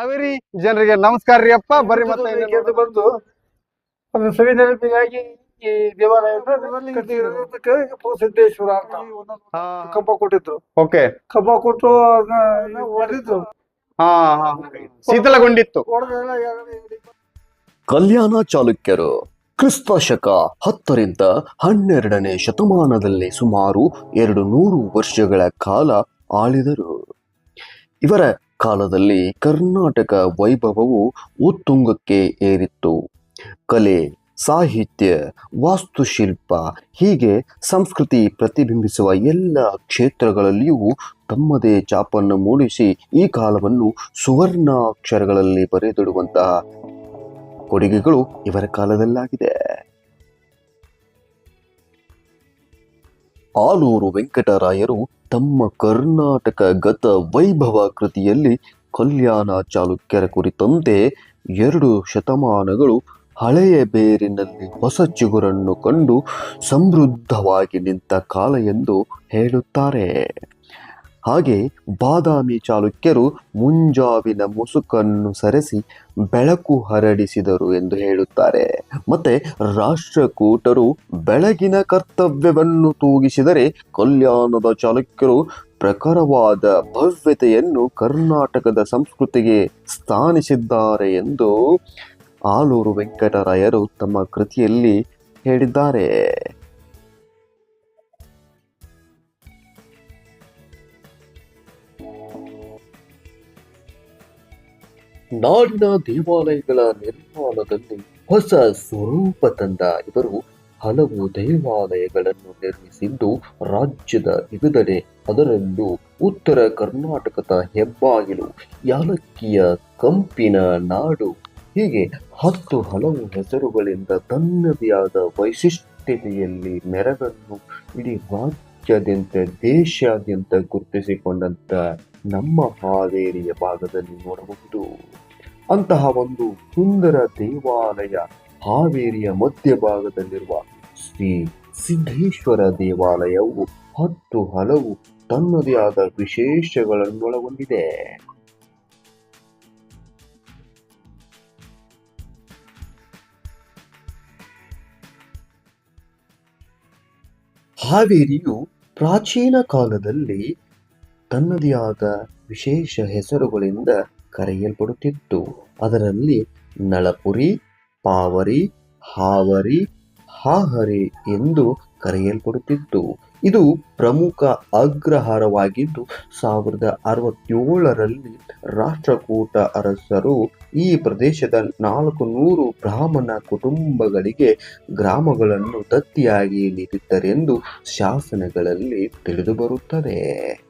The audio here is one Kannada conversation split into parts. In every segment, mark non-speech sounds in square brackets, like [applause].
ಹಾವೇರಿ ಜನರಿಗೆ ನಮಸ್ಕಾರ ರೀ ಅಪ್ಪ. ಬರ್ರಿ ಮತ್ತೆ ಬಂದು ಅದು ಸವಿ ನೆನಪಿಗಾಗಿ ಈ ದೇವಾಲಯ ಕಟ್ಟಿರೋದಕ್ಕೆ ಸಿದ್ದೇಶ್ವರ ಅಂತ ಕಬ್ಬ ಕೊಟ್ಟಿದ್ರು. ಓಕೆ. ಕಬ್ಬ ಕೊಟ್ಟು ಅದನ್ನ ಹೊಡೆದಿದ್ರು ಹಾ ಹಾ ಶೀತಲಗೊಂಡಿತ್ತು. ಕಲ್ಯಾಣ ಚಾಲುಕ್ಯರು ಕ್ರಿಸ್ತ ಶಕ ಹತ್ತರಿಂದ ಹನ್ನೆರಡನೇ ಶತಮಾನದಲ್ಲಿ ಸುಮಾರು ಎರಡು ನೂರು ವರ್ಷಗಳ ಕಾಲ ಆಳಿದರು. ಇವರ ಕಾಲದಲ್ಲಿ ಕರ್ನಾಟಕ ವೈಭವವು ಉತ್ತುಂಗಕ್ಕೆ ಏರಿತ್ತು. ಕಲೆ, ಸಾಹಿತ್ಯ, ವಾಸ್ತುಶಿಲ್ಪ ಹೀಗೆ ಸಂಸ್ಕೃತಿ ಪ್ರತಿಬಿಂಬಿಸುವ ಎಲ್ಲ ಕ್ಷೇತ್ರಗಳಲ್ಲಿಯೂ ತಮ್ಮದೇ ಚಾಪನ್ನು ಮೂಡಿಸಿ ಈ ಕಾಲವನ್ನು ಸುವರ್ಣಾಕ್ಷರಗಳಲ್ಲಿ ಬರೆದಿಡುವಂತಹ ಕೊಡುಗೆಗಳು ಇವರ ಕಾಲದಲ್ಲಾಗಿದೆ. ಆಲೂರು ವೆಂಕಟರಾಯರು ತಮ್ಮ ಕರ್ನಾಟಕ ಗತ ವೈಭವ ಕೃತಿಯಲ್ಲಿ ಕಲ್ಯಾಣ ಚಾಲುಕ್ಯರ ಕುರಿತಂತೆ ಎರಡು ಶತಮಾನಗಳು ಹಳೆಯ ಬೇರಿನಲ್ಲಿ ಹೊಸ ಚಿಗುರನ್ನು ಕಂಡು ಸಮೃದ್ಧವಾಗಿ ನಿಂತ ಕಾಲ ಎಂದು ಹೇಳುತ್ತಾರೆ. ಹಾಗೆ ಬಾದಾಮಿ ಚಾಲುಕ್ಯರು ಮುಂಜಾವಿನ ಮುಸುಕನ್ನು ಸರಿಸಿ ಬೆಳಕು ಹರಡಿಸಿದರು ಎಂದು ಹೇಳುತ್ತಾರೆ. ಮತ್ತೆ ರಾಷ್ಟ್ರಕೂಟರು ಬೆಳಗಿನ ಕರ್ತವ್ಯವನ್ನು ತೂಗಿಸಿದರೆ ಕಲ್ಯಾಣದ ಚಾಲುಕ್ಯರು ಪ್ರಖರವಾದ ಭವ್ಯತೆಯನ್ನು ಕರ್ನಾಟಕದ ಸಂಸ್ಕೃತಿಗೆ ಸ್ಥಾನಿಸಿದ್ದಾರೆ ಎಂದು ಆಲೂರು ವೆಂಕಟರಾಯರು ತಮ್ಮ ಕೃತಿಯಲ್ಲಿ ಹೇಳಿದ್ದಾರೆ. ನಾಡಿನ ದೇವಾಲಯಗಳ ನಿರ್ಮಾಣದಲ್ಲಿ ಹೊಸ ಸ್ವರೂಪ ತಂದ ಇವರು ಹಲವು ದೇವಾಲಯಗಳನ್ನು ನಿರ್ಮಿಸಿದ್ದು ರಾಜ್ಯದ ವಿವಿಧೆಡೆ, ಅದರಲ್ಲೂ ಉತ್ತರ ಕರ್ನಾಟಕದ ಹೆಬ್ಬಾಗಿಲು, ಯಾಲಕ್ಕಿಯ ಕಂಪಿನ ನಾಡು, ಹೀಗೆ ಹತ್ತು ಹಲವು ಹೆಸರುಗಳಿಂದ ತನ್ನದೇ ಆದ ವೈಶಿಷ್ಟ್ಯತೆಯಲ್ಲಿ ಮೆರಗನ್ನು ಇಡೀ ರಾಜ್ಯಾದ್ಯಂತ ದೇಶಾದ್ಯಂತ ಗುರುತಿಸಿಕೊಂಡಂತ ನಮ್ಮ ಹಾವೇರಿಯ ಭಾಗದಲ್ಲಿ ನೋಡಬಹುದು. ಅಂತಹ ಒಂದು ಸುಂದರ ದೇವಾಲಯ ಹಾವೇರಿಯ ಮಧ್ಯಭಾಗದಲ್ಲಿರುವ ಶ್ರೀ ಸಿದ್ದೇಶ್ವರ ದೇವಾಲಯವು ಹತ್ತು ಹಲವು ತನ್ನದೇ ಆದ ವಿಶೇಷಗಳನ್ನು ಒಳಗೊಂಡಿದೆ ಹಾವೇರಿಯು ಪ್ರಾಚೀನ ಕಾಲದಲ್ಲಿ ತನ್ನದೇ ಆದ ವಿಶೇಷ ಹೆಸರುಗಳಿಂದ ಕರೆಯಲ್ಪಡುತ್ತಿತ್ತು. ಅದರಲ್ಲಿ ನಳಪುರಿ, ಪಾವರಿ, ಹಾವರಿ, ಹಾಹರಿ ಎಂದು ಕರೆಯಲ್ಪಡುತ್ತಿತ್ತು. ಇದು ಪ್ರಮುಖ ಅಗ್ರಹಾರವಾಗಿದ್ದು, ಸಾವಿರದ ಅರವತ್ತೇಳರಲ್ಲಿ ರಾಷ್ಟ್ರಕೂಟ ಅರಸರು ಈ ಪ್ರದೇಶದ ನಾಲ್ಕು ನೂರು ಬ್ರಾಹ್ಮಣ ಕುಟುಂಬಗಳಿಗೆ ಗ್ರಾಮಗಳನ್ನು ದತ್ತಿಯಾಗಿ ನೀಡಿದ್ದರೆಂದು ಶಾಸನಗಳಲ್ಲಿ ತಿಳಿದುಬರುತ್ತದೆ.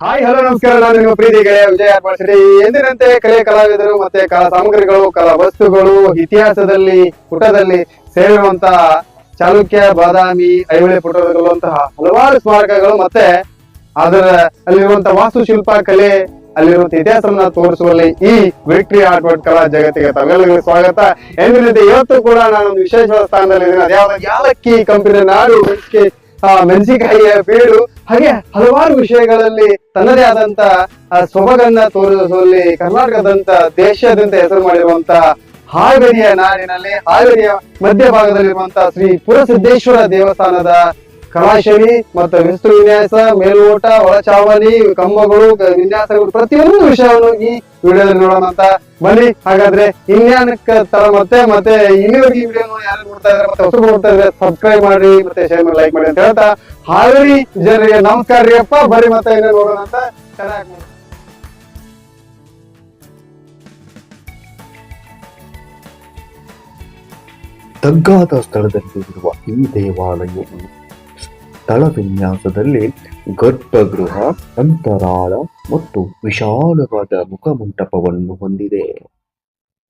ಹಾಯ್, ಹಲೋ, ನಮಸ್ಕಾರ. ನಾನು ನಿಮ್ಮ ಪ್ರೀತಿ ಗೆಳೆಯ ವಿಜಯ ಶ್ರೀ ಎಂದಿನಂತೆ ಕಲೆ ಕಲಾವಿದರು ಮತ್ತೆ ಕಲಾ ಸಾಮಗ್ರಿಗಳು, ಕಲಾ ವಸ್ತುಗಳು, ಇತಿಹಾಸದಲ್ಲಿ, ಪುಟದಲ್ಲಿ ಸೇರಿರುವಂತ ಚಾಲುಕ್ಯ, ಬಾದಾಮಿ ಐಹೊಳೆ ಪುಟದಲ್ಲಿರುವಂತಹ ಹಲವಾರು ಸ್ಮಾರಕಗಳು ಮತ್ತೆ ಅದರ ಅಲ್ಲಿರುವಂತಹ ವಾಸ್ತುಶಿಲ್ಪ ಕಲೆ, ಅಲ್ಲಿರುವಂತ ಇತಿಹಾಸವನ್ನ ತೋರಿಸುವಲ್ಲಿ ಈ ವಿಕ್ಟ್ರಿ ಆರ್ಟ್ ಕಲಾ ಜಗತ್ತಿಗೆ ತಮ್ಮೆಲ್ಲರಿಗೂ ಸ್ವಾಗತ. ಎಂದಿನಂತೆ ಇವತ್ತು ಕೂಡ ನಾನು ವಿಶೇಷವಾದ ಸ್ಥಾನದಲ್ಲಿ ಇದ್ದೀನಿ ಅದ್ಯಾವ ಯಾಲಕ್ಕಿ ಕಂಪನಿಯ ನಾಡು ಮೆಣಸಿನಕಾಯಿಯ ಬೀಳು ಹಾಗೆ ಹಲವಾರು ವಿಷಯಗಳಲ್ಲಿ ತನ್ನದೇ ಆದಂತ ಆ, ಸೊಬಗನ್ನ ತೋರಿಸುವಲ್ಲಿ ಕರ್ನಾಟಕದಂತ ದೇಶಾದ್ಯಂತ ಹೆಸರು ಮಾಡಿರುವಂತ ಹಾವೇರಿಯ ನಾಡಿನಲ್ಲಿ ಹಾವೇರಿಯ ಮಧ್ಯಭಾಗದಲ್ಲಿರುವಂತಹ ಶ್ರೀ ಪುರಸಿದ್ದೇಶ್ವರ ದೇವಸ್ಥಾನದ ಕಲಾಶೈಲಿ ಮತ್ತು ವಿಸ್ತು ವಿನ್ಯಾಸ, ಮೇಲ್ನೋಟ, ಒಳಚಾವಣಿ, ಕಂಬಗಳು ವಿನ್ಯಾಸಗಳು ಪ್ರತಿಯೊಂದು ವಿಷಯವನ್ನು ಈ ವಿಡಿಯೋದಲ್ಲಿ ನೋಡೋಣ ಅಂತ ಬನ್ನಿ. ಹಾಗಾದ್ರೆ ಇನ್ಯಾನಕ್ಕೆ ತರ ಮತ್ತೆ ಮತ್ತೆ ಇಲ್ಲಿವರೆಗೆ ವಿಡಿಯೋ ಯಾರು ನೋಡ್ತಾ ಇದಾರೆ ಮತ್ತೆ ಹೊಸರು ನೋಡ್ತಾ ಇದ್ರೆ ಸಬ್ಸ್ಕ್ರೈಬ್ ಮಾಡಿ ಮತ್ತೆ ಶೇರ್ ಮಾಡಿ ಲೈಕ್ ಮಾಡಿ ಅಂತ ಹೇಳ್ತಾ ಹಾವೇರಿ ಜನರಿಗೆ ನಮಸ್ಕಾರ ರೀ ಅಪ್ಪ. ಮತ್ತೆ ಇನ್ನೇ ನೋಡೋಣ ಅಂತ ಚೆನ್ನಾಗಿ ತಗ್ಗಾದ ಸ್ಥಳದಲ್ಲಿರುವ ಈ ದೇವಾಲಯವು ಸ್ಥಳ ವಿನ್ಯಾಸದಲ್ಲಿ ಗರ್ಭಗೃಹ, ಅಂತರಾಳ ಮತ್ತು ವಿಶಾಲವಾದ ಮುಖಮಂಟಪವನ್ನು ಹೊಂದಿದೆ.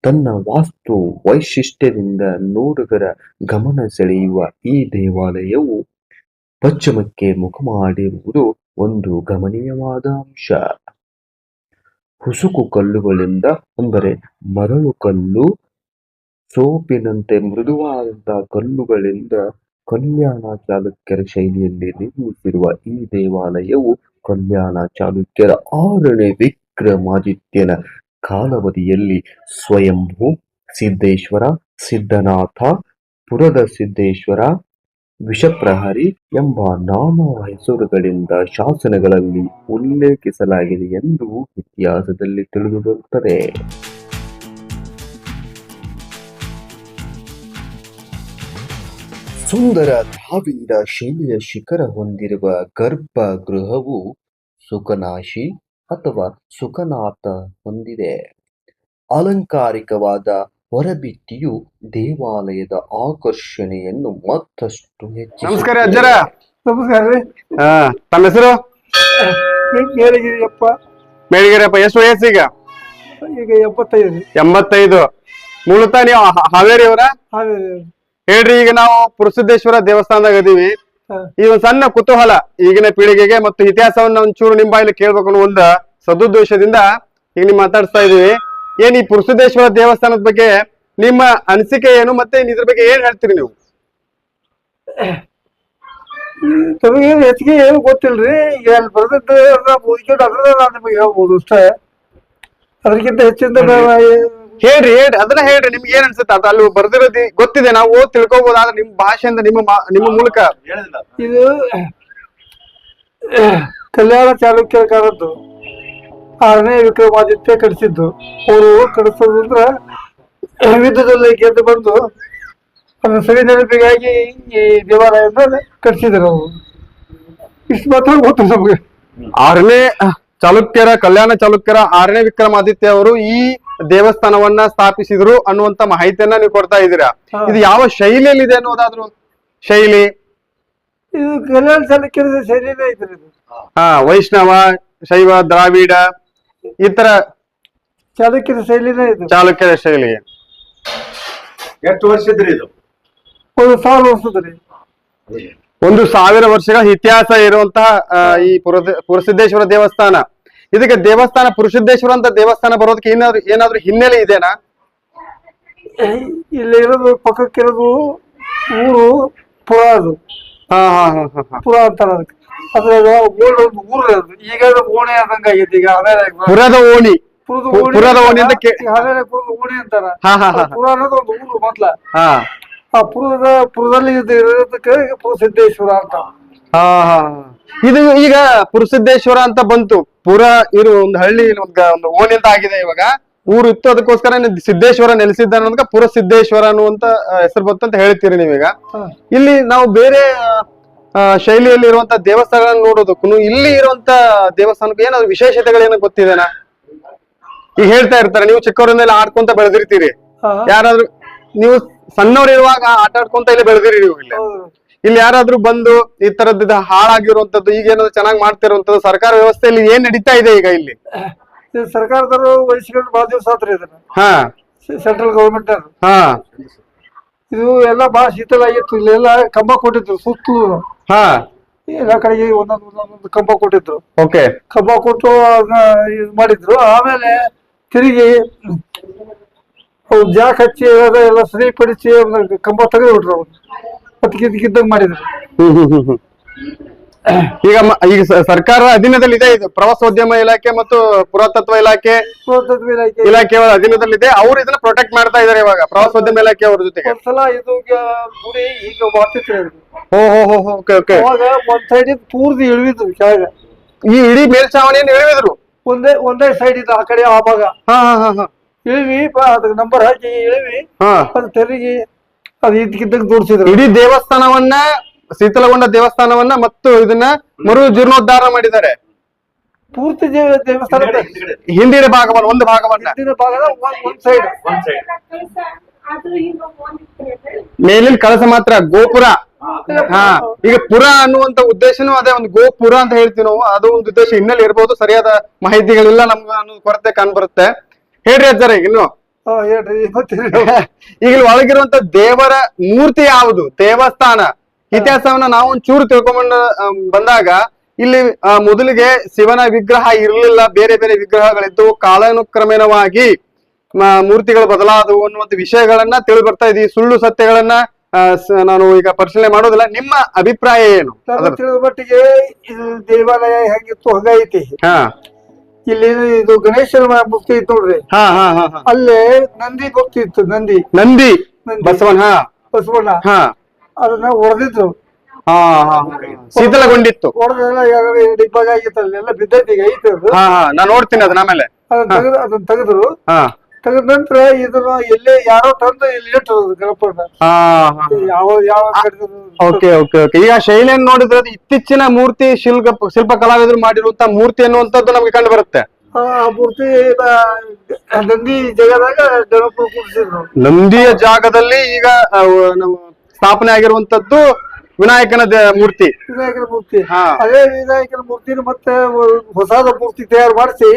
ತನ್ನ ವಾಸ್ತು ವೈಶಿಷ್ಟ್ಯದಿಂದ ನೋಡುಗರ ಗಮನ ಸೆಳೆಯುವ ಈ ದೇವಾಲಯವು ಪಶ್ಚಿಮಕ್ಕೆ ಮುಖ ಮಾಡಿರುವುದು ಒಂದು ಗಮನೀಯವಾದ ಅಂಶ. ಹುಸುಕು ಕಲ್ಲುಗಳಿಂದ, ಅಂದರೆ ಮರಳು ಕಲ್ಲು, ಸೋಪಿನಂತೆ ಮೃದುವಾದಂತಹ ಕಲ್ಲುಗಳಿಂದ ಕಲ್ಯಾಣ ಚಾಲುಕ್ಯರ ಶೈಲಿಯಲ್ಲಿ ನಿರ್ಮಿಸಿರುವ ಈ ದೇವಾಲಯವು ಕಲ್ಯಾಣ ಚಾಲುಕ್ಯರ ಆರನೇ ವಿಕ್ರಮಾದಿತ್ಯನ ಕಾಲಾವಧಿಯಲ್ಲಿ ಸ್ವಯಂಭೂ ಸಿದ್ದೇಶ್ವರ, ಸಿದ್ಧನಾಥ, ಪುರದ ಸಿದ್ದೇಶ್ವರ, ವಿಷಪ್ರಹರಿ ಎಂಬ ನಾಮ ಹೆಸರುಗಳಿಂದ ಶಾಸನಗಳಲ್ಲಿ ಉಲ್ಲೇಖಿಸಲಾಗಿದೆ ಎಂದು ಇತಿಹಾಸದಲ್ಲಿ ತಿಳಿದುಬರುತ್ತದೆ ಸುಂದರ ಧಾವಿಂದ ಶೈಲಿಯ ಶಿಖರ ಹೊಂದಿರುವ ಗರ್ಭಗೃಹವು ಸುಖನಾಶಿ ಅಥವಾ ಸುಖನಾಥ ಹೊಂದಿದೆ. ಅಲಂಕಾರಿಕವಾದ ಹೊರಬಿತ್ತಿಯು ದೇವಾಲಯದ ಆಕರ್ಷಣೆಯನ್ನು ಮತ್ತಷ್ಟು ಹೆಚ್ಚು ನಮಸ್ಕಾರ ಅಜ್ಜರ. ನಮಸ್ಕಾರ ರೀ. ಹಾ ತಮ್ಮ ಹೆಸರು? ಮೇಲಗಿರಿಯಪ್ಪ ಮೇಳಿಗೆರೆಯಪ್ಪ. ಎಷ್ಟು ವಯಸ್ಸು ಈಗ? ಈಗ ಎಪ್ಪತ್ತೈದು ಎಂಬತ್ತೈದು. ಮೂಲತಃ ನೀವು ಹಾವೇರಿ ಅವರ ಹಾವೇರಿ ಹೇಳ್ರಿ ಈಗ ನಾವು ಪುರುಸಿದ್ದೇಶ್ವರ ದೇವಸ್ಥಾನದಾಗ ಇದೀವಿ. ಈ ಒಂದ್ ಸಣ್ಣ ಕುತೂಹಲ ಈಗಿನ ಪೀಳಿಗೆಗೆ ಮತ್ತು ಇತಿಹಾಸವನ್ನ ಒಂಚೂರು ನಿಮ್ ಬಾಯಲ್ಲಿ ಕೇಳ್ಬೇಕು ಅನ್ನೋ ಒಂದು ಸದುದ್ದೇಶದಿಂದ ಈಗ ನೀವು ಮಾತಾಡ್ತಾ ಇದೀವಿ. ಏನ್ ಈ ಪುರುಸಿದ್ದೇಶ್ವರ ದೇವಸ್ಥಾನದ ಬಗ್ಗೆ ನಿಮ್ಮ ಅನಿಸಿಕೆ ಏನು ಮತ್ತೆ ಇದ್ರ ಬಗ್ಗೆ ಏನ್ ಹೇಳ್ತೀರಿ ನೀವು? ನಮಗೆ ಹೆಚ್ಚಿಗೆ ಏನು ಗೊತ್ತಿಲ್ರಿ ಈಗ ಅಲ್ಲಿ ಬರ್ದದ್ದು ಓದ್ಕೊಂಡು ಅದ್ರ ಹೇಳ್ಬೋದು ಅಷ್ಟೇ. ಅದಕ್ಕಿಂತ ಹೆಚ್ಚಿಂದ ಹೇಳ್ರಿ ಹೇಳ್ರಿ. ಅದನ್ನ ಹೇಳ್ರಿ ನಿಮ್ಗೆ ಏನ್ ಅನ್ಸುತ್ತೆ? ಅದು ಅಲ್ಲಿ ಬರ್ದಿರೋದು ಗೊತ್ತಿದೆ. ನಾವು ಓದ್ ತಿಳ್ಕೊಬಹುದು ಆದ್ರೆ ನಿಮ್ ಭಾಷೆಯಿಂದ ನಿಮ್ಮ ಮಾ- ನಿಮ್ಮ ಮೂಲಕ. ಇದು ಕಲ್ಯಾಣ ಚಾಲುಕ್ಯರ ಕಾಲದ್ದು ಆರನೇ ವಿಕ್ರಮಾದಿತ್ಯ ಕಟ್ಟಿಸಿದ್ದು. ಅವರು ಕಟ್ಟಿಸೋದಂದ್ರ ಯುದ್ಧದಲ್ಲಿ ಗೆದ್ದು ಬಂದು ಅದನ್ನ ಸರಿ ನೆನಪಿಗಾಗಿ ಈ ದೇವಾಲಯದ ಕಟ್ಸಿದ್ರು ಅವರು. ಇಷ್ಟು ಮಾತ್ರ ಗೊತ್ತು ನಮ್ಗೆ. ಆರನೇ ಚಾಲುಕ್ಯರ ಕಲ್ಯಾಣ ಚಾಲುಕ್ಯರ ಆರನೇ ವಿಕ್ರಮಾದಿತ್ಯ ಅವರು ಈ ದೇವಸ್ಥಾನವನ್ನ ಸ್ಥಾಪಿಸಿದ್ರು ಅನ್ನುವಂತ ಮಾಹಿತಿಯನ್ನ ನೀವು ಕೊಡ್ತಾ ಇದ್ದೀರಾ? ಇದು ಯಾವ ಶೈಲಿಯಲ್ಲಿ ಇದೆ ಅನ್ನೋದಾದ್ರು ಶೈಲಿ? ಇದು ಕಲ್ಯಾಣ ಚಾಲುಕ್ಯರ ಶೈಲಿನೇ ಐತ್ರಿ ಇದು. ಹಾ ವೈಷ್ಣವ ಶೈವ ದ್ರಾವಿಡ ಈ ತರ ಚಾಲುಕ್ಯರ ಶೈಲಿನೇ ಇದು. ಚಾಲುಕ್ಯರ ಶೈಲಿ. ಎಷ್ಟು ವರ್ಷದ್ರಿ ಇದು? ಒಂದು ಸಾವಿರ ವರ್ಷದ್ರಿ. ಒಂದು ಸಾವಿರ ವರ್ಷಗಳ ಇತಿಹಾಸ ಇರುವಂತಹ ಈ ಪುರ ಪುರಸಿದ್ದೇಶ್ವರ ದೇವಸ್ಥಾನ. ಇದಕ್ಕೆ ದೇವಸ್ಥಾನ ಪುರುಷದ್ದೇಶ್ವರ ಅಂತ ದೇವಸ್ಥಾನ ಬರೋದಕ್ಕೆ ಏನಾದ್ರು ಏನಾದ್ರು ಹಿನ್ನೆಲೆ ಇದೆನಾ? ಇಲ್ಲಿ ಇರೋದು ಪಕ್ಕಕ್ಕಿರೋದು ಊರು ಪುರ ಅದು ಹಾ ಹಾ ಹಾ ಹಾ ಹಾ. ಪುರ ಅಂತಾರ ಅದಕ್ಕೆ. ಅದ್ರಾಗ ಓಲ್ಡ್ ಒಂದು ಊರು ಅದು. ಈಗ ಅದು ಓಣೆ ಆದಂಗ ಆಗೈತಿ ಈಗ ಹಾವೇರಿ ಪುರದ ಓಣಿ. ಪುರದ ಓಣಿ ಪುರದ ಓಣಿ ಅಂತ ಕೇ- ಈಗ ಪುರದ ಓಣಿ ಅಂತಾರ. ಹಾ ಹಾ ಹಾ ಪುರ ಅನ್ನೋದು ಒಂದು ಊರು ಮೊದ್ಲ. ಹಾ. ಆ ಪುರದ ಪುರದಲ್ಲಿ ಇದು ಇರೋದಕ್ಕೆ ಈಗ ಪುರ ಸಿದ್ದೇಶ್ವರ ಅಂತ. ಹಾ ಹಾ ಹಾ. ಇದು ಈಗ ಪುರುಸಿದ್ದೇಶ್ವರ ಅಂತ ಬಂತು. ಪುರ ಇರು ಒಂದು ಹಳ್ಳಿ ಒಂದು ಒಂದು ಓಣಿ ಅಂತ ಆಗಿದೆ ಇವಾಗ ಊರು ಇತ್ತು ಅದಕ್ಕೋಸ್ಕರ ಸಿದ್ದೇಶ್ವರ ನೆಲೆಸಿದ್ದ ಅನ್ನೋದಕ್ಕೆ ಪುರ ಸಿದ್ದೇಶ್ವರ ಅನ್ನುವಂತ ಹೆಸರು ಬಂತು ಅಂತ ಹೇಳ್ತೀರಿ ನೀವೀಗ. ಇಲ್ಲಿ ನಾವು ಬೇರೆ ಶೈಲಿಯಲ್ಲಿ ಇರುವಂತ ದೇವಸ್ಥಾನಗಳನ್ನ ನೋಡೋದಕ್ಕೂ ಇಲ್ಲಿ ಇರುವಂತ ದೇವಸ್ಥಾನಕ್ಕೂ ಏನಾದ್ರು ವಿಶೇಷತೆಗಳೇನೋ ಗೊತ್ತಿದೆನಾ ಈಗ ಹೇಳ್ತಾ ಇರ್ತಾರೆ ನೀವು ಚಿಕ್ಕವರಿಂದೆಲ್ಲ ಆಡ್ಕೊಂತ ಬೆಳೆದಿರ್ತೀರಿ. ಯಾರಾದ್ರೂ ನೀವು ಸಣ್ಣವರಿರುವಾಗ ಆಟ ಆಡ್ಕೊಂತ ಇಲ್ಲಿ ಬೆಳೆದಿರಿ ನೀವು ಇಲ್ಲಿ. ಇಲ್ಲಿ ಯಾರಾದ್ರೂ ಬಂದು ಈ ತರದ್ದು ಹಾಳಾಗಿರುವಂತದ್ದು ಈಗ ಏನಾದ್ರು ಚೆನ್ನಾಗಿ ಮಾಡ್ತಿರುವಂತದ್ದು ಸರ್ಕಾರ ವ್ಯವಸ್ಥೆಯಲ್ಲಿ ಏನ್ ನಡೀತಾ ಇದೆ ಈಗ ಇಲ್ಲಿ? ಸರ್ಕಾರದವರು ವಹಿಸ್ಕೊಂಡು ಬಹಳ ದಿವಸ ಆತ್ರಿ ಇದನ್ನ. ಹಾ. ಸೆಂಟ್ರಲ್ ಗೌರ್ಮೆಂಟ್ ಅವ್ರು ಹಾ. ಇದು ಎಲ್ಲ ಬಹಳ ಶೀತಲ ಆಗಿತ್ತು ಇಲ್ಲೆಲ್ಲ ಕಂಬ ಕೊಟ್ಟಿದ್ರು ಸುತ್ತಲೂ ಹಾ. ಎಲ್ಲ ಕಡೆಗೆ ಒಂದೊಂದು ಒಂದೊಂದು ಕಂಬ ಕೊಟ್ಟಿದ್ರು. ಓಕೆ. ಕಂಬ ಕೊಟ್ಟು ಅದನ್ನ ಇದು ಮಾಡಿದ್ರು. ಆಮೇಲೆ ತಿರುಗಿ ಜಾಕ್ ಹಚ್ಚಿ ಎಲ್ಲ ಸರಿಪಡಿಸಿ ಕಂಬ ತೆಗೆದು ಬಿಟ್ರು ಅವ್ನು ಮಾಡಿದ್ರು. ಹ್ಮ್ ಹ್ಮ್ ಹ್ಮ್ ಹ್ಮ್. ಈಗ ಮ- ಈಗ ಸ- ಸರ್ಕಾರ ಅಧೀನದಲ್ಲಿದೆ ಇದು ಪ್ರವಾಸೋದ್ಯಮ ಇಲಾಖೆ ಮತ್ತು ಪುರಾತತ್ವ ಇಲಾಖೆ. ಪುರಾತತ್ವ ಇಲಾಖೆ. ಇಲಾಖೆಯವರ ಅಧೀನದಲ್ಲಿದೆ ಅವ್ರು ಇದನ್ನ ಪ್ರೊಟೆಕ್ಟ್ ಮಾಡ್ತಾ ಇದಾರೆ ಇವಾಗ ಪ್ರವಾಸೋದ್ಯಮ ಇಲಾಖೆ ಅವ್ರ ಜೊತೆಗೆ. ಒಂದ್ಸಲ ಇದು ಗ- ಗುಡಿ ಈಗ ಮಾಡ್ತಿತ್ತು ಅದು ಹೋ ಹೋ ಹೋ ಹೋ ಓಕೆ ಓಕೆ. ಅವಾಗ ಒಂದ್ ಸೈಡ್ ಪೂರ್ತಿ ಇಳಿದ್ರು ಕೆಳಗ. ಈ ಇಡೀ ಮೇಲ್ಛಾವಣಿಯನ್ನು ಹೇಳಿದ್ರು ಒಂದೇ ಒಂದೇ ಸೈಡ್ ಇತ್ತು ಆ ಕಡೆ ಆ ಭಾಗ. ಹಾ ಹಾ ಹಾ ಹಾ. ಇಳಿವಿ ಅದಕ್ಕೆ ನಂಬರ್ ಹಾಕಿ ಇಳಿವಿ. ಹಾ. ಅದು ತೆರಿಗೆ ಅದು ಇಡೀ ದೇವಸ್ಥಾನವನ್ನ ಶೀತಲಗೊಂಡ ದೇವಸ್ಥಾನವನ್ನ ಮತ್ತು ಇದನ್ನ ಮರು ಜೀರ್ಣೋದ್ಧಾರ ಮಾಡಿದ್ದಾರೆ. ಪೂರ್ತಿ ದೇವಸ್ಥಾನ ದೇವಸ್ಥಾನದ ಹಿಂದಿನ ಭಾಗವನ್ನ ಒಂದು ಭಾಗವನ್ನ. ಹಿಂದಿನ ಭಾಗದ ಒಂದ್- ಸೈಡ್ ಒಂದ್ ಮೇಲಿನ ಕಳಸ ಮಾತ್ರ ಗೋಪುರ. ಹಾ ಈಗ ಪುರ ಅನ್ನುವಂತ ಉದ್ದೇಶನೂ ಅದೇ ಒಂದು ಗೋಪುರ ಅಂತ ಹೇಳ್ತೀವಿ ನಾವು. ಅದು ಒಂದು ಉದ್ದೇಶ ಹಿನ್ನೆಲೆ ಇರ್ಬೋದು ಸರಿಯಾದ ಮಾಹಿತಿಗಳಿಲ್ಲ ನಮ್ಗೆ ಅನ್ನೋದು ಕೊರತೆ ಕಾಣ್ಬರುತ್ತೆ. ಹೇಳ್ರಿ ಅಜ್ಜರ ಇನ್ನು. ಹೇಳ್ರಿ [laughs] ಈಗ ಒಳಗಿರುವಂತ ದೇವರ ಮೂರ್ತಿ ಯಾವುದು? ದೇವಸ್ಥಾನ. ಇತಿಹಾಸವನ್ನ ನಾವು ಒಂಚೂರು ತಿಳ್ಕೊಂಡ್ ಬಂದಾಗ ಇಲ್ಲಿ ಮೊದಲಿಗೆ ಶಿವನ ವಿಗ್ರಹ ಇರಲಿಲ್ಲ. ಬೇರೆ ಬೇರೆ ವಿಗ್ರಹಗಳಿದ್ದು ಕಾಲಾನುಕ್ರಮೇಣವಾಗಿ ಮೂರ್ತಿಗಳು ಬದಲಾದವು ಅನ್ನುವಂತ ವಿಷಯಗಳನ್ನ ತಿಳಿ ಬರ್ತಾ ಇದೀವಿ ಸುಳ್ಳು ಸತ್ಯಗಳನ್ನ ನಾನು ಈಗ ಪರಿಶೀಲನೆ ಮಾಡೋದಿಲ್ಲ. ನಿಮ್ಮ ಅಭಿಪ್ರಾಯ ಏನು? ತಿಳಿದ ಮಟ್ಟಿಗೆ ದೇವಾಲಯ ಹೆಂಗಿತ್ತು ಹಂಗೈತಿ. ಹಾ. ಇಲ್ಲಿ ಇದು ಗಣೇಶನ ಮುಕ್ತಿ ಇತ್ತು ನೋಡ್ರಿ. ಹಾ ಹಾ ಹಾ ಹಾ. ಅಲ್ಲೇ ನಂದಿ ಮುಕ್ತಿ ಇತ್ತು ನಂದಿ. ನಂದಿ ನಂದಿ. ಬಸವನ್ ಹಾ. ಬಸವಣ್ಣ. ಹಾ. ಅದನ್ನ ಹೊಡೆದಿದ್ರು. ಹಾ ಹಾ ಶೀತಲಗೊಂಡಿತ್ತು. ಹೊಡೆದೆಲ್ಲ ಡಿಬ್ಬಾಗ ಆಗಿತ್ತಲ್ಲ ಎಲ್ಲ ಬಿದ್ದೈತಿ ಈಗ ಐತೆ ಅದು. ಹಾ ಹಾ. ನಾನು ನೋಡ್ತೀನಿ ಅದನ್ನ ಆಮೇಲೆ. ಅದನ್ನ ತೆಗೆದು ಅದನ್ನ ತೆಗೆದ್ರು. ಹಾ. ತೆಗೆದ ನಂತರ ಇದನ್ನ ಎಲ್ಲೇ ಯಾರೋ ತಂದು ಇಲ್ಲಿ ಇಟ್ಟರು ಗಣಪನ ಹಾ ಹಾ ಯಾವ ಯಾವ ಓಕೆ ಓಕೆ ಓಕೆ ಈಗ ಶೈಲಿಯನ್ನು ನೋಡಿದ್ರೆ ಅದು ಇತ್ತೀಚಿನ ಮೂರ್ತಿ ಶಿಲ್ಪ ಶಿಲ್ಪ ಕಲಾವಿದರು ಮಾಡಿರುವಂತ ಮೂರ್ತಿ ಅನ್ನುವಂಥದ್ದು ನಮ್ಗೆ ಕಂಡು ಬರುತ್ತೆ. ಆ ಮೂರ್ತಿ ನಂದಿ ಜಾಗದಾಗ ಗಣಪನ ನಂದಿಯ ಜಾಗದಲ್ಲಿ ಈಗ ಆ, ನಮ್ಮ ಸ್ಥಾಪನೆ ಆಗಿರುವಂತದ್ದು ವಿನಾಯಕನ ದ- ಮೂರ್ತಿ. ವಿನಾಯಕನ ಮೂರ್ತಿ. ಹಾ. ಅದೇ ವಿನಾಯಕನ ಮೂರ್ತಿನ ಮತ್ತೆ ಹೊಸದ ಮೂರ್ತಿ ತಯಾರು ಮಾಡಿಸಿ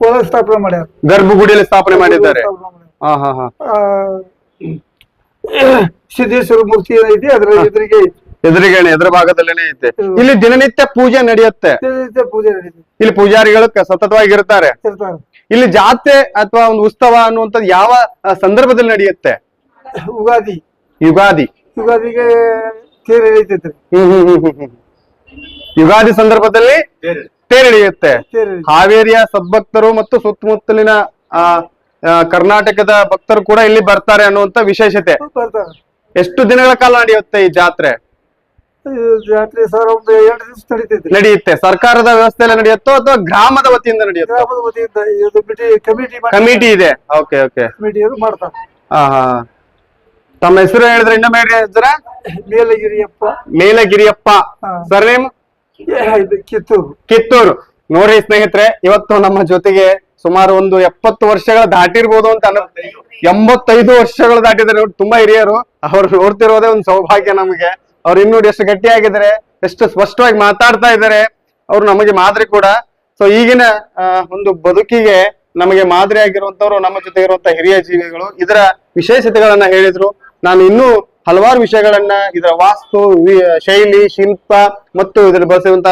ಒಳಗೆ ಸ್ಥಾಪನೆ ಮಾಡ್ಯಾರ. ಗರ್ಭಗುಡಿಯಲ್ಲಿ ಸ್ಥಾಪನೆ ಮಾಡಿದ್ದಾರೆ. ಸ್ಥಾಪನೆ ಮಾಡ್ಯಾರ. ಹಾ ಹಾ. ಹಾ ಆ, ಸಿದ್ದೇಶ್ವರ ಮೂರ್ತಿ ಏನೈತಿ? ಅದ್ರ ಎದುರಿಗೆ ಐತಿ. ಎದುರಿಗೆ ಎದುರ ಭಾಗದಲ್ಲೇನೆ ಐತೆ. ಇಲ್ಲಿ ದಿನನಿತ್ಯ ಪೂಜೆ ನಡೆಯುತ್ತೆ. ದಿನನಿತ್ಯ ಪೂಜೆ ನಡೀತಿ ಇಲ್ಲಿ ಪೂಜಾರಿಗಳು ಕ- ಸತತವಾಗಿರ್ತಾರೆ. ಇರ್ತಾರೆ. ಇಲ್ಲಿ ಜಾತ್ರೆ ಅಥವಾ ಒಂದು ಉತ್ಸವ ಅನ್ನುವಂಥದ್ದು ಯಾವ ಆ, ಸಂದರ್ಭದಲ್ಲಿ ನಡೆಯುತ್ತೆ? ಉಗಾದಿ. ಯುಗಾದಿ. ಯುಗಾದಿಗೆ ತೇರು ಎಳೀತೈತ್ರಿ ಹ್ಮ್ ಹ್ಮ್ ಹ್ಮ್ ಹ್ಮ್ ಹ್ಮ್. ಯುಗಾದಿ ಸಂದರ್ಭದಲ್ಲಿ ತೇರಿಳಿಯುತ್ತೆ ತೇರು ಹಾವೇರಿಯ ಸದ್ಭಕ್ತರು ಮತ್ತು ಸುತ್ತಮುತ್ತಲಿನ ಆ, ಕರ್ನಾಟಕದ ಭಕ್ತರು ಕೂಡ ಇಲ್ಲಿ ಬರ್ತಾರೆ ಅನ್ನುವಂತ ವಿಶೇಷತೆ. ಎಷ್ಟು ದಿನಗಳ ಕಾಲ ನಡೆಯುತ್ತೆ ಈ ಜಾತ್ರೆ? ಜಾತ್ರೆ ಸರ್ ಒಂದು ಎರಡು ದಿವಸ ನಡೀತೈತೆ. ನಡೆಯುತ್ತೆ. ಸರ್ಕಾರದ ವ್ಯವಸ್ಥೆಯಲ್ಲಿ ನಡೆಯುತ್ತೋ ಅಥವಾ ಗ್ರಾಮದ ವತಿಯಿಂದ ನಡೆಯುತ್ತೆ? ಗ್ರಾಮದ ವತಿಯಿಂದ ಇದು ಬಿಟಿ ಕಮಿಟಿ ಕಮಿಟಿ ಇದೆ. Okay okay. ಕಮಿಟಿಯವರು ಮಾಡ್ತಾರೆ. ಹಾ ಹಾ. ತಮ್ಮ ಹೆಸರು ಹೇಳಿದ್ರೆ ಇನ್ನೊಮ್ಮೆ ಹೇಳಿ ಹೆಸರ Melagiriyappa. ಮೇಲಗಿರಿಯಪ್ಪ. Sir name Kittur. Kittur. ನೋಡ್ರಿ ಸ್ನೇಹಿತರೆ, ಇವತ್ತು ನಮ್ಮ ಜೊತೆಗೆ ಸುಮಾರು ಒಂದು ಎಪ್ಪತ್ತು ವರ್ಷಗಳ ದಾಟಿರ್ಬೋದು ಅಂತ ಅನ್ನ ಎಂಬತ್ತೈದು ವರ್ಷಗಳು ದಾಟಿದ್ದಾರೆ. ತುಂಬಾ ಹಿರಿಯರು, ಅವ್ರು ನೋಡ್ತಿರೋದೇ ಒಂದು ಸೌಭಾಗ್ಯ ನಮಗೆ. ಅವ್ರು ಇನ್ನೂ ಎಷ್ಟು ಗಟ್ಟಿಯಾಗಿದ್ದಾರೆ, ಎಷ್ಟು ಸ್ಪಷ್ಟವಾಗಿ ಮಾತಾಡ್ತಾ ಇದ್ದಾರೆ. ಅವ್ರು ನಮಗೆ ಮಾದರಿ ಕೂಡ. ಸೊ ಈಗಿನ ಒಂದು ಬದುಕಿಗೆ ನಮಗೆ ಮಾದರಿ ಆಗಿರುವಂತವ್ರು ನಮ್ಮ ಜೊತೆ ಇರುವಂತ ಹಿರಿಯ ಜೀವಿಗಳು, ಇದರ ವಿಶೇಷತೆಗಳನ್ನ ಹೇಳಿದ್ರು. ನಾನು ಇನ್ನೂ ಹಲವಾರು ವಿಷಯಗಳನ್ನ ಇದರ ವಾಸ್ತು ಶೈಲಿ, ಶಿಲ್ಪ ಮತ್ತು ಇದರ ಬಳಸುವಂತ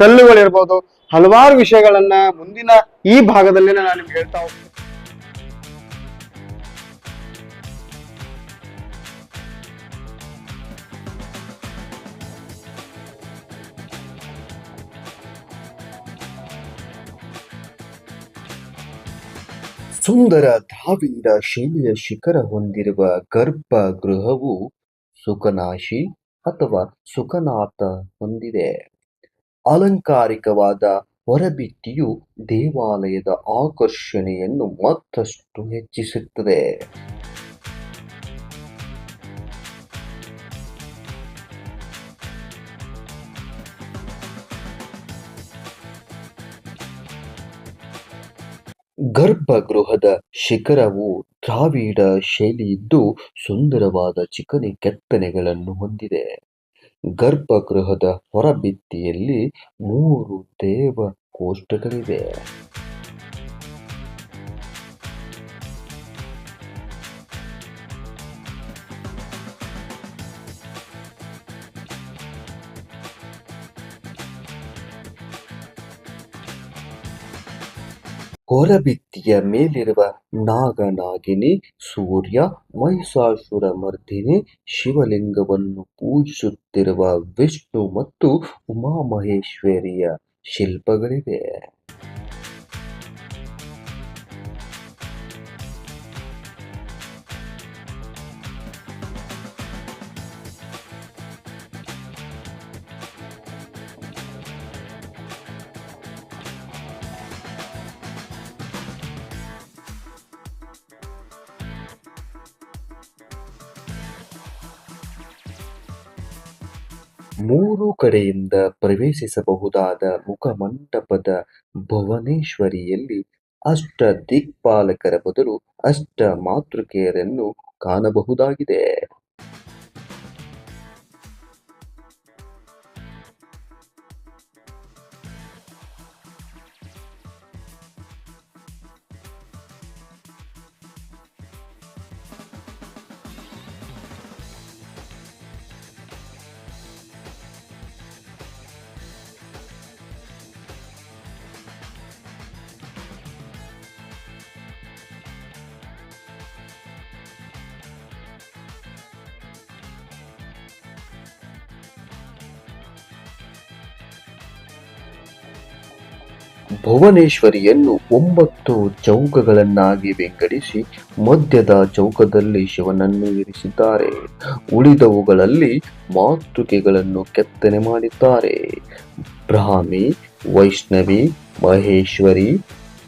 ಕಲ್ಲುಗಳಿರ್ಬೋದು ಹಲವಾರು ವಿಷಯಗಳನ್ನ ಮುಂದಿನ ಈ ಭಾಗದಲ್ಲಿ ನಾನು ನಿಮ್ಗೆ ಹೇಳ್ತಾ ಹೋಗ್ತೀನಿ. ಸುಂದರ ದ್ರಾವಿಡ ಶೈಲಿಯ ಶಿಖರ ಹೊಂದಿರುವ ಗರ್ಭಗೃಹವು ಸುಖನಾಶಿ ಅಥವಾ ಸುಖನಾಥ ಹೊಂದಿದೆ. ಅಲಂಕಾರಿಕವಾದ ಹೊರಭಿತ್ತಿಯು ದೇವಾಲಯದ ಆಕರ್ಷಣೆಯನ್ನು ಮತ್ತಷ್ಟು ಹೆಚ್ಚಿಸುತ್ತದೆ. ಗರ್ಭಗೃಹದ ಶಿಖರವು ದ್ರಾವಿಡ ಶೈಲಿಯಿದ್ದು ಸುಂದರವಾದ ಚಿಕಣಿ ಕೆತ್ತನೆಗಳನ್ನು ಹೊಂದಿದೆ. ಗರ್ಭಗೃಹದ ಹೊರಭಿತ್ತಿಯಲ್ಲಿ ಮೂರು ದೇವ ಕೋಷ್ಟಗಳಿವೆ ಹೊರಭಿತ್ತಿಯ ಮೇಲಿರುವ ನಾಗನಾಗಿನಿ ಸೂರ್ಯ ಮಹಿಷಾಸುರ ಮರ್ದಿನಿ ಶಿವಲಿಂಗವನ್ನು ಪೂಜಿಸುತ್ತಿರುವ ವಿಷ್ಣು ಮತ್ತು ಉಮಾಮಹೇಶ್ವರಿಯ ಶಿಲ್ಪಗಳಿವೆ. ಮೂರು ಕಡೆಯಿಂದ ಪ್ರವೇಶಿಸಬಹುದಾದ ಮುಖಮಂಟಪದ ಭುವನೇಶ್ವರಿಯಲ್ಲಿ ಅಷ್ಟ ದಿಕ್ಪಾಲಕರ ಬದಲು ಅಷ್ಟ ಮಾತೃಕೆಯರನ್ನು ಕಾಣಬಹುದಾಗಿದೆ. ಭುವನೇಶ್ವರಿಯನ್ನು ಒಂಬತ್ತು ಚೌಕಗಳನ್ನಾಗಿ ವಿಂಗಡಿಸಿ ಮಧ್ಯದ ಚೌಕದಲ್ಲಿ ಶಿವನನ್ನು ಇರಿಸಿದ್ದಾರೆ. ಉಳಿದವುಗಳಲ್ಲಿ ಮಾತೃಕೆಗಳನ್ನು ಕೆತ್ತನೆ ಮಾಡಿದ್ದಾರೆ. ಬ್ರಾಹ್ಮಿ, ವೈಷ್ಣವಿ, ಮಹೇಶ್ವರಿ,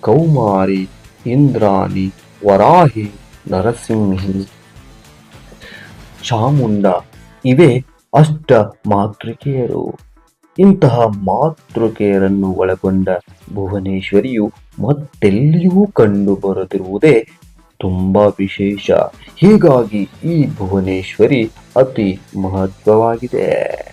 ಕೌಮಾರಿ, ಇಂದ್ರಾಣಿ, ವರಾಹಿ, ನರಸಿಂಹಿ, ಚಾಮುಂಡ ಇವೆ ಅಷ್ಟ ಮಾತೃಕೆಯರು. ಇಂತಹ ಮಾತೃಕೆಯರನ್ನು ಒಳಗೊಂಡ ಭುವನೇಶ್ವರಿಯು ಮತ್ತೆಲ್ಲಿಯೂ ಕಂಡು ಬರುತ್ತಿರುವುದೇ ತುಂಬಾ ವಿಶೇಷ. ಹೀಗಾಗಿ ಈ ಭುವನೇಶ್ವರಿ ಅತಿ ಮಹತ್ವವಾಗಿದೆ.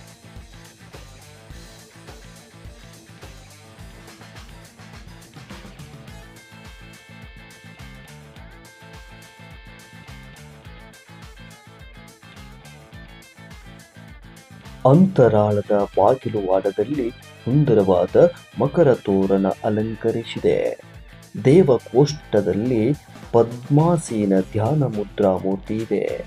ಅಂತರಾಳದ ಬಾಗಿಲುವಾಡದಲ್ಲಿ ಸುಂದರವಾದ ಮಕರ ತೋರಣ ಅಲಂಕರಿಸಿದೆ. ದೇವಕೋಷ್ಠದಲ್ಲಿ ಪದ್ಮಾಸೀನ ಧ್ಯಾನ ಮುದ್ರಾ ಮೂರ್ತಿ ಇದೆ.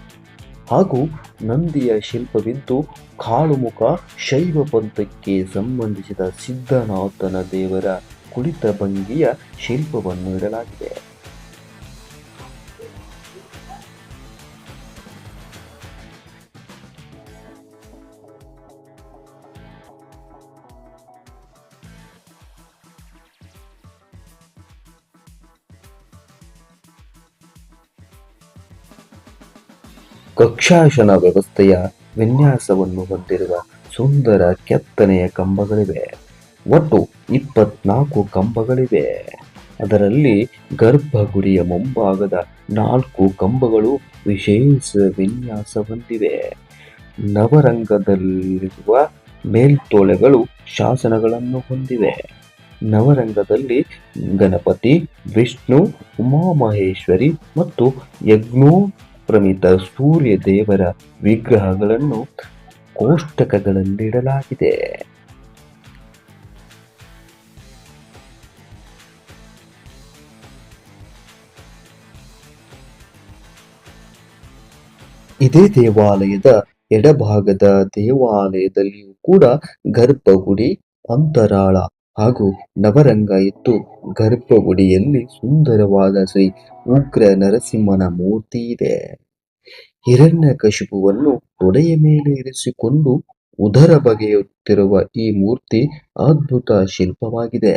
ಹಾಗೂ ನಂದಿಯ ಶಿಲ್ಪವಿದ್ದು ಕಾಳುಮುಖ ಶೈವ ಪಂಥಕ್ಕೆ ಸಂಬಂಧಿಸಿದ ಸಿದ್ಧನಾಥನ ದೇವರ ಕುಳಿತ ಭಂಗಿಯ ಶಿಲ್ಪವನ್ನು ಇಡಲಾಗಿದೆ. ಕಕ್ಷಾಸನ ವ್ಯವಸ್ಥೆಯ ವಿನ್ಯಾಸವನ್ನು ಹೊಂದಿರುವ ಸುಂದರ ಕೆತ್ತನೆಯ ಕಂಬಗಳಿವೆ. ಒಟ್ಟು ಇಪ್ಪತ್ನಾಲ್ಕು ಕಂಬಗಳಿವೆ. ಅದರಲ್ಲಿ ಗರ್ಭಗುಡಿಯ ಮುಂಭಾಗದ ನಾಲ್ಕು ಕಂಬಗಳು ವಿಶೇಷ ವಿನ್ಯಾಸ ಹೊಂದಿವೆ. ನವರಂಗದಲ್ಲಿರುವ ಮೇಲ್ತೋಳೆಗಳು ಶಾಸನಗಳನ್ನು ಹೊಂದಿವೆ. ನವರಂಗದಲ್ಲಿ ಗಣಪತಿ, ವಿಷ್ಣು, ಉಮಾಮಹೇಶ್ವರಿ ಮತ್ತು ಯಜ್ಞೋಪ್ರಮಿತ ಸೂರ್ಯ ದೇವರ ವಿಗ್ರಹಗಳನ್ನು ಕೋಷ್ಟಕಗಳಲ್ಲಿಡಲಾಗಿದೆ. ಇದೇ ದೇವಾಲಯದ ಎಡಭಾಗದ ದೇವಾಲಯದಲ್ಲಿಯೂ ಕೂಡ ಗರ್ಭಗುಡಿ ಅಂತರಾಳ ಹಾಗೂ ನವರಂಗ ಇದ್ದು ಗರ್ಭಗುಡಿಯಲ್ಲಿ ಸುಂದರವಾದ ಶ್ರೀ ಉಗ್ರ ನರಸಿಂಹನ ಮೂರ್ತಿ ಇದೆ. ಹಿರಣ್ಯ ಕಶುಪುವನ್ನು ತೊಡೆಯ ಮೇಲೆ ಇರಿಸಿಕೊಂಡು ಉದರ ಬಗೆಯುತ್ತಿರುವ ಈ ಮೂರ್ತಿ ಅದ್ಭುತ ಶಿಲ್ಪವಾಗಿದೆ.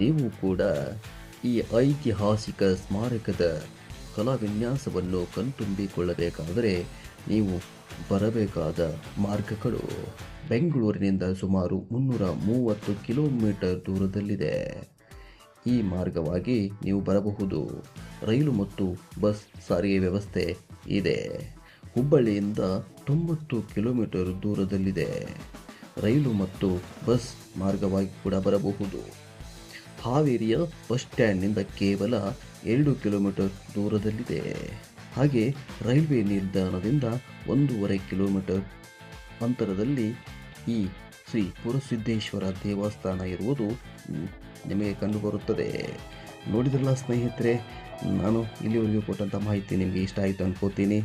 ನೀವು ಕೂಡ ಈ ಐತಿಹಾಸಿಕ ಸ್ಮಾರಕದ ಕಲಾ ವಿನ್ಯಾಸವನ್ನು ಕಣ್ತುಂಬಿಕೊಳ್ಳಬೇಕಾದರೆ ನೀವು ಬರಬೇಕಾದ ಮಾರ್ಗಗಳು ಬೆಂಗಳೂರಿನಿಂದ ಸುಮಾರು ಮುನ್ನೂರ ಮೂವತ್ತು ಕಿಲೋಮೀಟರ್ ದೂರದಲ್ಲಿದೆ. ಈ ಮಾರ್ಗವಾಗಿ ನೀವು ಬರಬಹುದು. ರೈಲು ಮತ್ತು ಬಸ್ ಸಾರಿಗೆ ವ್ಯವಸ್ಥೆ ಇದೆ. ಹುಬ್ಬಳ್ಳಿಯಿಂದ ತೊಂಬತ್ತು ಕಿಲೋಮೀಟರ್ ದೂರದಲ್ಲಿದೆ. ರೈಲು ಮತ್ತು ಬಸ್ ಮಾರ್ಗವಾಗಿ ಕೂಡ ಬರಬಹುದು. ಹಾವೇರಿಯ ಬಸ್ ಸ್ಟ್ಯಾಂಡ್ನಿಂದ ಕೇವಲ ಎರಡು ಕಿಲೋಮೀಟರ್ ದೂರದಲ್ಲಿದೆ. ಹಾಗೆ ರೈಲ್ವೆ ನಿಲ್ದಾಣದಿಂದ ಒಂದೂವರೆ ಕಿಲೋಮೀಟರ್ ಅಂತರದಲ್ಲಿ ಈ ಶ್ರೀ ಪುರಸಿದ್ದೇಶ್ವರ ದೇವಸ್ಥಾನ ಇರುವುದು ನಿಮಗೆ ಕಂಡುಬರುತ್ತದೆ. ನೋಡಿದ್ರಲ್ಲ ಸ್ನೇಹಿತರೆ, ನಾನು ಇಲ್ಲಿವರೆಗೂ ಕೊಟ್ಟಂಥ ಮಾಹಿತಿ ನಿಮಗೆ ಇಷ್ಟ ಆಯಿತು ಅನ್ಕೋತೀನಿ.